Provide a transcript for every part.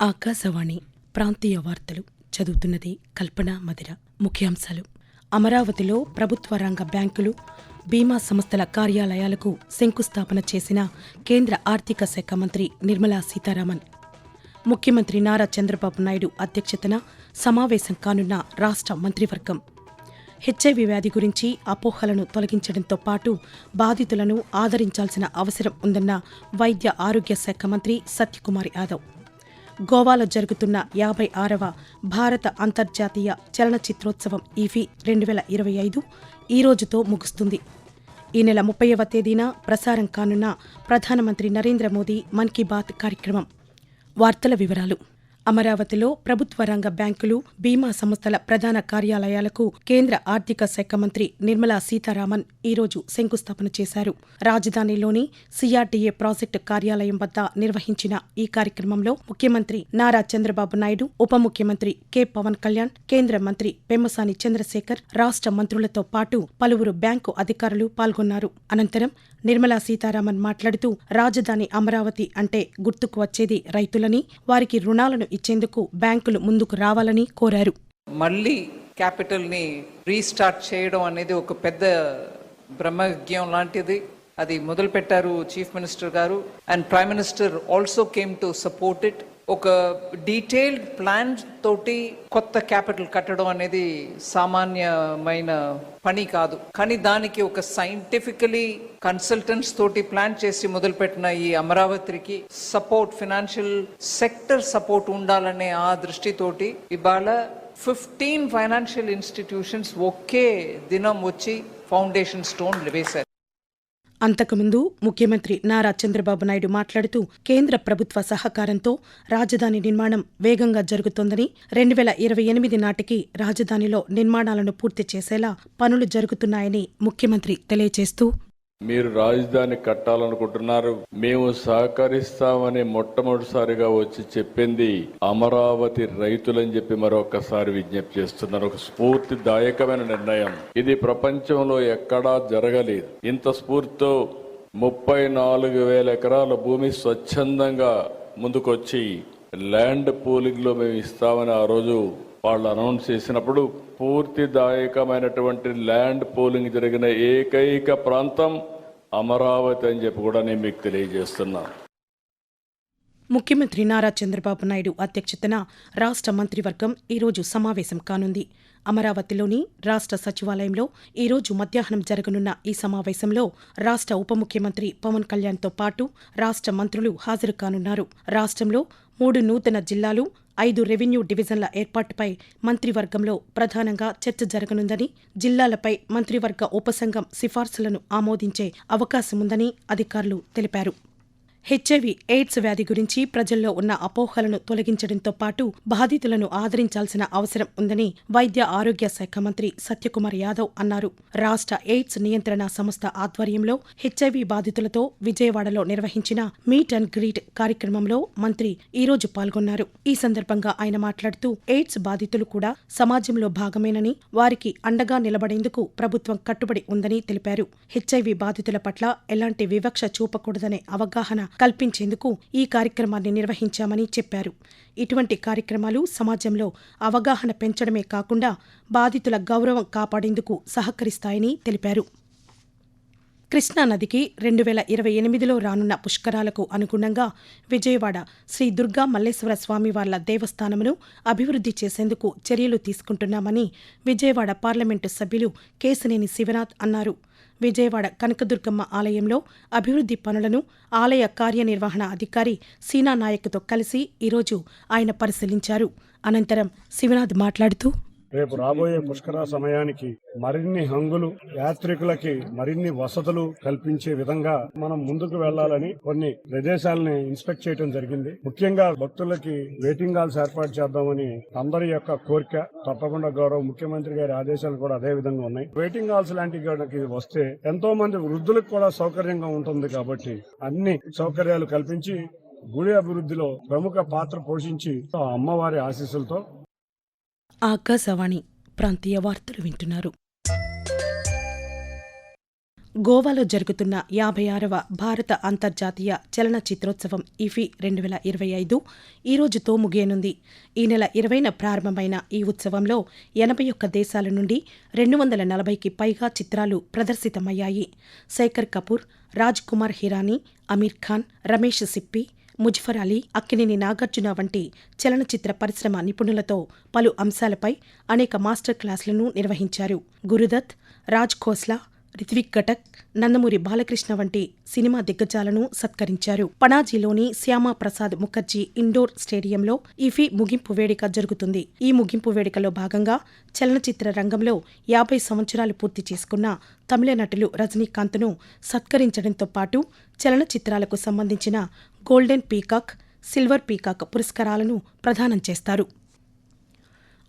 ఆకాశవాణి ప్రాంతీయ వార్తలు చదువుతున్నది కల్పన మదిర ముఖ్యాంశాలు. అమరావతిలో ప్రభుత్వ రంగ బ్యాంకులు బీమా సంస్థల కార్యాలయాలకు శంకుస్థాపన చేసిన కేంద్ర ఆర్థిక శాఖ మంత్రి నిర్మలా సీతారామన్. ముఖ్యమంత్రి నారా చంద్రబాబు నాయుడు అధ్యక్షతన సమావేశం కానున్న రాష్ట్ర మంత్రివర్గం. హెచ్ఐవి వ్యాధి గురించి అపోహలను తొలగించడంతో పాటు బాధితులను ఆదరించాల్సిన అవసరం ఉందన్న వైద్య ఆరోగ్య శాఖ మంత్రి సత్యకుమార్ యాదవ్. గోవాలో జరుగుతున్న యాభై ఆరవ భారత అంతర్జాతీయ చలనచిత్రోత్సవం ఈఫీ రెండు వేల ఇరవై ఐదు ఈ రోజుతో ముగుస్తుంది. ఈ నెల ముప్పైవ తేదీన ప్రసారం కానున్న ప్రధానమంత్రి నరేంద్ర మోదీ మన్ కీ బాత్ కార్యక్రమం. వార్తల వివరాలు. అమరావతిలో ప్రభుత్వ రంగ బ్యాంకులు బీమా సంస్థల ప్రధాన కార్యాలయాలకు కేంద్ర ఆర్థిక శాఖ మంత్రి నిర్మలా సీతారామన్ ఈరోజు శంకుస్థాపన చేశారు. రాజధానిలోని సిఆర్డీఏ ప్రాజెక్టు కార్యాలయం వద్ద నిర్వహించిన ఈ కార్యక్రమంలో ముఖ్యమంత్రి నారా చంద్రబాబు నాయుడు ఉప ముఖ్యమంత్రి కె పవన్ కళ్యాణ్ కేంద్ర మంత్రి పెమ్మసాని చంద్రశేఖర్ రాష్ట్ర మంత్రులతో పాటు పలువురు బ్యాంకు అధికారులు పాల్గొన్నారు. అనంతరం నిర్మలా సీతారామన్ మాట్లాడుతూ రాజధాని అమరావతి అంటే గుర్తుకు వచ్చేది రైతులని వారికి రుణాలను ఇచ్చేందుకు బ్యాంకులు ముందుకు రావాలని కోరారు. మళ్ళీ క్యాపిటల్ని రీస్టార్ట్ చేయడం అనేది ఒక పెద్ద బ్రహ్మజ్ఞం లాంటిది. అది మొదలు పెట్టారు చీఫ్ మినిస్టర్ గారు. And prime minister also came to support it. ఒక డీటెయిల్డ్ ప్లాన్ తోటి కొత్త క్యాపిటల్ కట్టడం అనేది సామాన్యమైన పని కాదు. కానీ దానికి ఒక సైంటిఫికలీ కన్సల్టెంట్స్ తోటి ప్లాన్ చేసి మొదలుపెట్టిన ఈ అమరావతికి సపోర్ట్ ఫినాన్షియల్ సెక్టర్ సపోర్ట్ ఉండాలనే ఆ దృష్టితోటి ఇవాళ ఫిఫ్టీన్ ఫైనాన్షియల్ ఇన్స్టిట్యూషన్స్ ఒకే దినం వచ్చి ఫౌండేషన్ స్టోన్ వేశారు. అంతకుముందు ముఖ్యమంత్రి నారా చంద్రబాబు నాయుడు మాట్లాడుతూ కేంద్ర ప్రభుత్వ సహకారంతో రాజధాని నిర్మాణం వేగంగా జరుగుతోందని రెండు వేల ఇరవై ఎనిమిది నాటికి రాజధానిలో నిర్మాణాలను పూర్తి చేసేలా పనులు జరుగుతున్నాయని ముఖ్యమంత్రి తెలియజేస్తూ మీరు రాజధాని కట్టాలనుకుంటున్నారు. మేము సహకరిస్తామని మొట్టమొదటిసారిగా వచ్చి చెప్పింది అమరావతి రైతులని చెప్పి మరొకసారి విజ్ఞప్తి చేస్తున్నారు ఒక స్ఫూర్తిదాయకమైన నిర్ణయం. ఇది ప్రపంచంలో ఎక్కడా జరగలేదు. ఇంత స్ఫూర్తితో ముప్పై నాలుగు వేల ఎకరాల భూమి స్వచ్ఛందంగా ముందుకొచ్చి ల్యాండ్ పూలింగ్లో మేము ఇస్తామని ఆ రోజు వాళ్ళు అనౌన్స్ చేసినప్పుడు పూర్తిదాయకమైనటువంటి ల్యాండ్ పోలింగ్ జరిగిన ఏకైక ప్రాంతం అమరావతి అని చెప్పి కూడా నేను మీకు తెలియజేస్తున్నా. ముఖ్యమంత్రి నారా చంద్రబాబు నాయుడు అధ్యక్షతన రాష్ట్ర మంత్రివర్గం ఈరోజు సమావేశం కానుంది. అమరావతిలోని రాష్ట్ర సచివాలయంలో ఈరోజు మధ్యాహ్నం జరగనున్న ఈ సమావేశంలో రాష్ట్ర ఉప ముఖ్యమంత్రి పవన్ కళ్యాణ్తో పాటు రాష్ట్ర మంత్రులు హాజరు కానున్నారు. రాష్ట్రంలో మూడు నూతన జిల్లాలు ఐదు రెవెన్యూ డివిజన్ల ఏర్పాటుపై మంత్రివర్గంలో ప్రధానంగా చర్చ జరగనుందని జిల్లాలపై మంత్రివర్గ ఉపసంఘం సిఫార్సులను ఆమోదించే అవకాశముందని అధికారులు తెలిపారు. హెచ్ఐవి ఎయిడ్స్ వ్యాధి గురించి ప్రజల్లో ఉన్న అపోహలను తొలగించడంతో పాటు బాధితులను ఆదరించాల్సిన అవసరం ఉందని వైద్య ఆరోగ్య శాఖ మంత్రి సత్యకుమార్ యాదవ్ అన్నారు. రాష్ట్ర ఎయిడ్స్ నియంత్రణ సంస్థ ఆధ్వర్యంలో హెచ్ఐవి బాధితులతో విజయవాడలో నిర్వహించిన మీట్ అండ్ గ్రీట్ కార్యక్రమంలో మంత్రి ఈరోజు పాల్గొన్నారు. ఈ సందర్భంగా ఆయన మాట్లాడుతూ ఎయిడ్స్ బాధితులు కూడా సమాజంలో భాగమేనని వారికి అండగా నిలబడేందుకు ప్రభుత్వం కట్టుబడి ఉందని తెలిపారు. హెచ్ఐవి బాధితుల పట్ల ఎలాంటి వివక్ష చూపకూడదనే అవగాహన కల్పించేందుకు ఈ కార్యక్రమాన్ని నిర్వహించామని చెప్పారు. ఇటువంటి కార్యక్రమాలు సమాజంలో అవగాహన పెంచడమే కాకుండా బాధితుల గౌరవం కాపాడేందుకు సహకరిస్తాయని తెలిపారు. కృష్ణానదికి రెండు వేల ఇరవై ఎనిమిదిలో రానున్న పుష్కరాలకు అనుగుణంగా విజయవాడ శ్రీ దుర్గా మల్లేశ్వర స్వామివార్ల దేవస్థానమును అభివృద్ధి చేసేందుకు చర్యలు తీసుకుంటున్నామని విజయవాడ పార్లమెంటు సభ్యులు కేశనేని శివనాథ్ అన్నారు. విజయవాడ కనకదుర్గమ్మ ఆలయంలో అభివృద్ధి పనులను ఆలయ కార్యనిర్వహణ అధికారి సీనా నాయక్తో కలిసి ఈరోజు ఆయన పరిశీలించారు. అనంతరం శివనాథ్ మాట్లాడుతూ రేపు రాబోయే పుష్కర సమయానికి మరిన్ని హంగులు యాత్రికులకి మరిన్ని వసతులు కల్పించే విధంగా మనం ముందుకు వెళ్ళాలని కొన్ని ప్రదేశాలని ఇన్స్పెక్ట్ చేయడం జరిగింది. ముఖ్యంగా భక్తులకి వెయిటింగ్ హాల్స్ ఏర్పాటు చేద్దామని అందరి యొక్క కోరిక తప్పకుండా గౌరవ ముఖ్యమంత్రి గారి ఆదేశాలు కూడా అదే విధంగా ఉన్నాయి. వెయిటింగ్ హాల్స్ లాంటి గనక వస్తే ఎంతో మంది వృద్ధులకు కూడా సౌకర్యంగా ఉంటుంది కాబట్టి అన్ని సౌకర్యాలు కల్పించి గుడి అభివృద్ధిలో ప్రముఖ పాత్ర పోషించి అమ్మవారి ఆశీస్సులతో ఆకాశవాణి ప్రాంతీయ వార్తలు వింటున్నారు. గోవాలో జరుగుతున్న యాభై ఆరవ భారత అంతర్జాతీయ చలనచిత్రోత్సవం ఇఫీ రెండు వేల ఇరవై ఐదు ఈ రోజుతో ముగియనుంది. ఈ నెల ఇరవైన ప్రారంభమైన ఈ ఉత్సవంలో ఎనభై ఒక్క దేశాల నుండి రెండు వందల నలభైకి పైగా చిత్రాలు ప్రదర్శితమయ్యాయి. శేఖర్ కపూర్ రాజ్ కుమార్ హిరానీ అమీర్ ఖాన్ రమేష్ సిప్పి ముజఫర్ అలీ అక్కినేని నాగార్జున వంటి చలనచిత్ర పరిశ్రమ నిపుణులతో పలు అంశాలపై అనేక మాస్టర్ క్లాసులను నిర్వహించారు. గురుదత్ రాజ్ ఖోస్లా రిత్విక్ ఘటక్ నందమూరి బాలకృష్ణ వంటి సినిమా దిగ్గజాలను సత్కరించారు. పణాజీలోని శ్యామా ప్రసాద్ ముఖర్జీ ఇండోర్ స్టేడియంలో ఇఫీ ముగింపు వేడుక జరుగుతుంది. ఈ ముగింపు వేడుకలో భాగంగా చలనచిత్ర రంగంలో యాభై సంవత్సరాలు పూర్తి చేసుకున్న తమిళ నటులు రజనీకాంత్ను సత్కరించడంతో పాటు చలనచిత్రాలకు సంబంధించిన గోల్డెన్ పీకాక్ సిల్వర్ పీకాక్ పురస్కారాలను ప్రదానం చేస్తారు.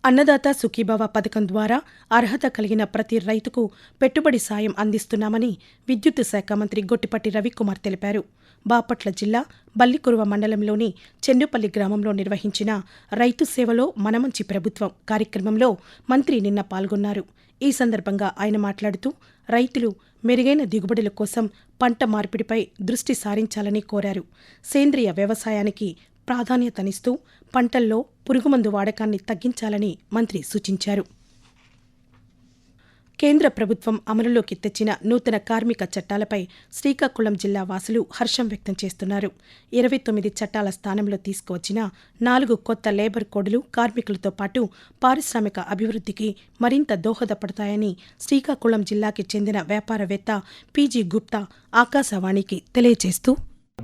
అన్నదాత సుఖీభవ పథకం ద్వారా అర్హత కలిగిన ప్రతి రైతుకు పెట్టుబడి సాయం అందిస్తున్నామని విద్యుత్ శాఖ మంత్రి గొట్టిపట్టి రవికుమార్ తెలిపారు. బాపట్ల జిల్లా బల్లికురువ మండలంలోని చెన్నుపల్లి గ్రామంలో నిర్వహించిన రైతు సేవలో మనమంచి ప్రభుత్వం కార్యక్రమంలో మంత్రి నిన్న పాల్గొన్నారు. ఈ సందర్భంగా ఆయన మాట్లాడుతూ రైతులు మెరుగైన దిగుబడుల కోసం పంట మార్పిడిపై దృష్టి సారించాలని కోరారు. సేంద్రియ వ్యవసాయానికి ప్రాధాన్యతనిస్తూ పంటల్లో పురుగుమందు వాడకాన్ని తగ్గించాలని మంత్రి సూచించారు. కేంద్ర ప్రభుత్వం అమలులోకి తెచ్చిన నూతన కార్మిక చట్టాలపై శ్రీకాకుళం జిల్లా వాసులు హర్షం వ్యక్తం చేస్తున్నారు. ఇరవై తొమ్మిది చట్టాల స్థానంలో తీసుకువచ్చిన నాలుగు కొత్త లేబర్ కోడ్లు కార్మికులతో పాటు పారిశ్రామిక అభివృద్ధికి మరింత దోహదపడతాయని శ్రీకాకుళం జిల్లాకి చెందిన వ్యాపారవేత్త పీజీ గుప్తా ఆకాశవాణికి తెలియజేస్తూ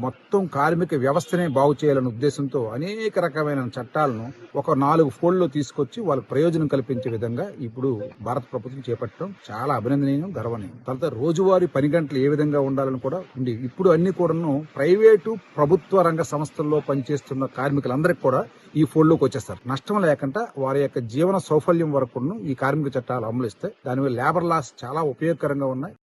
మొత్తం కార్మిక వ్యవస్థనే బాగు చేయాలనే ఉద్దేశంతో అనేక రకమైన చట్టాలను ఒక నాలుగు ఫోల్డ్లో తీసుకొచ్చి వాళ్ళకి ప్రయోజనం కల్పించే విధంగా ఇప్పుడు భారత ప్రభుత్వం చేపట్టడం చాలా అభినందనీయం గర్వనీయం. తర్వాత రోజువారీ పని గంటలు ఏ విధంగా ఉండాలని కూడా ఉంది. ఇప్పుడు అన్ని కూడాను ప్రైవేటు ప్రభుత్వ రంగ సంస్థల్లో పనిచేస్తున్న కార్మికులందరికీ కూడా ఈ ఫోల్డ్లోకి వచ్చేస్తారు. నష్టం లేకుండా వారి యొక్క జీవన సౌఫల్యం వరకు ఈ కార్మిక చట్టాలు అమలు ఇస్తే దానివల్ల లేబర్ లాస్ చాలా ఉపయోగకరంగా ఉన్నాయి.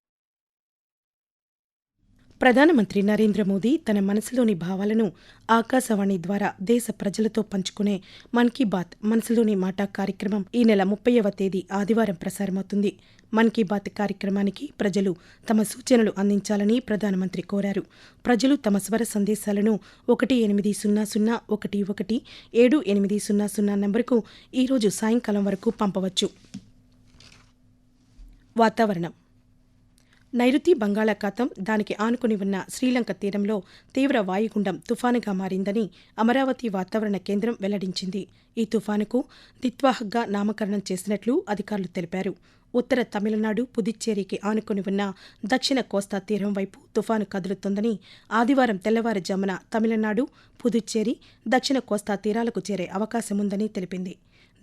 ప్రధానమంత్రి నరేంద్ర మోదీ తన మనసులోని భావాలను ఆకాశవాణి ద్వారా దేశ ప్రజలతో పంచుకునే మన్ కీ బాత్ మనసులోని మాట కార్యక్రమం ఈ నెల ముప్పైవ తేదీ ఆదివారం ప్రసారమవుతుంది. మన్ కీ బాత్ కార్యక్రమానికి ప్రజలు తమ సూచనలు అందించాలని ప్రధానమంత్రి కోరారు. ప్రజలు తమ స్వర సందేశాలను ఒకటి ఎనిమిది సున్నా సున్నా ఒకటి ఒకటి ఏడు ఎనిమిది సున్నా సున్నా నంబరుకు ఈరోజు సాయంకాలం వరకు పంపవచ్చు. వాతావరణం నైరుతి బంగాళాఖాతం దానికి ఆనుకుని ఉన్న శ్రీలంక తీరంలో తీవ్ర వాయుగుండం తుఫానుగా మారిందని అమరావతి వాతావరణ కేంద్రం వెల్లడించింది. ఈ తుఫానుకు దిత్వాహగ్గా నామకరణం చేసినట్లు అధికారులు తెలిపారు. ఉత్తర తమిళనాడు పుదుచ్చేరికి ఆనుకుని ఉన్న దక్షిణ కోస్తా తీరం వైపు తుఫాను కదులుతోందని ఆదివారం తెల్లవారుజామున తమిళనాడు పుదుచ్చేరి దక్షిణ కోస్తా తీరాలకు చేరే అవకాశముందని తెలిపింది.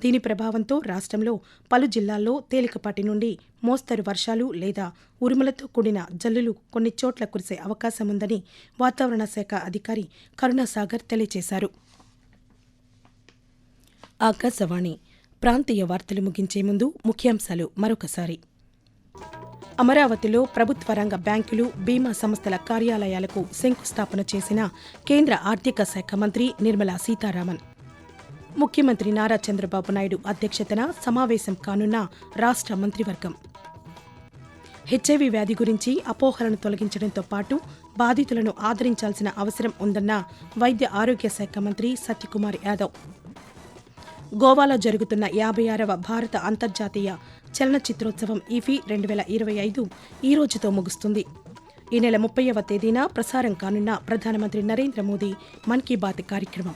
దీని ప్రభావంతో రాష్ట్రంలో పలు జిల్లాల్లో తేలికపాటి నుండి మోస్తరు వర్షాలు లేదా ఉరుములతో కూడిన జల్లులు కొన్ని చోట్ల కురిసే అవకాశం ఉందని వాతావరణ శాఖ అధికారి కరుణాసాగర్ తెలియజేశారు. ఆకాశవాణి ప్రాంతీయ వార్తలు ముగించే ముందు ముఖ్యాంశాలు మరొకసారి. అమరావతిలో ప్రభుత్వ రంగ బ్యాంకులు బీమా సంస్థల కార్యాలయాలకు శంకుస్థాపన చేసిన కేంద్ర ఆర్థిక శాఖ మంత్రి నిర్మలా సీతారామన్. ముఖ్యమంత్రి నారా చంద్రబాబు నాయుడు అధ్యక్షతన సమావేశం కానున్న రాష్ట్ర మంత్రివర్గం. హెచ్ఐవి వ్యాధి గురించి అపోహలను తొలగించడంతో పాటు బాధితులను ఆదరించాల్సిన అవసరం ఉందన్న వైద్య ఆరోగ్య శాఖ మంత్రి సత్యకుమార్ యాదవ్. గోవాలో జరుగుతున్న యాభై ఆరవ భారత అంతర్జాతీయ చలనచిత్రోత్సవం ఈఫీ రెండు వేల ఇరవై ఐదు ఈ రోజుతో ముగుస్తుంది. ఈ నెల ముప్పైవ తేదీన ప్రసారం కానున్న ప్రధానమంత్రి నరేంద్ర మోదీ మన్ కీ బాత్ కార్యక్రమం.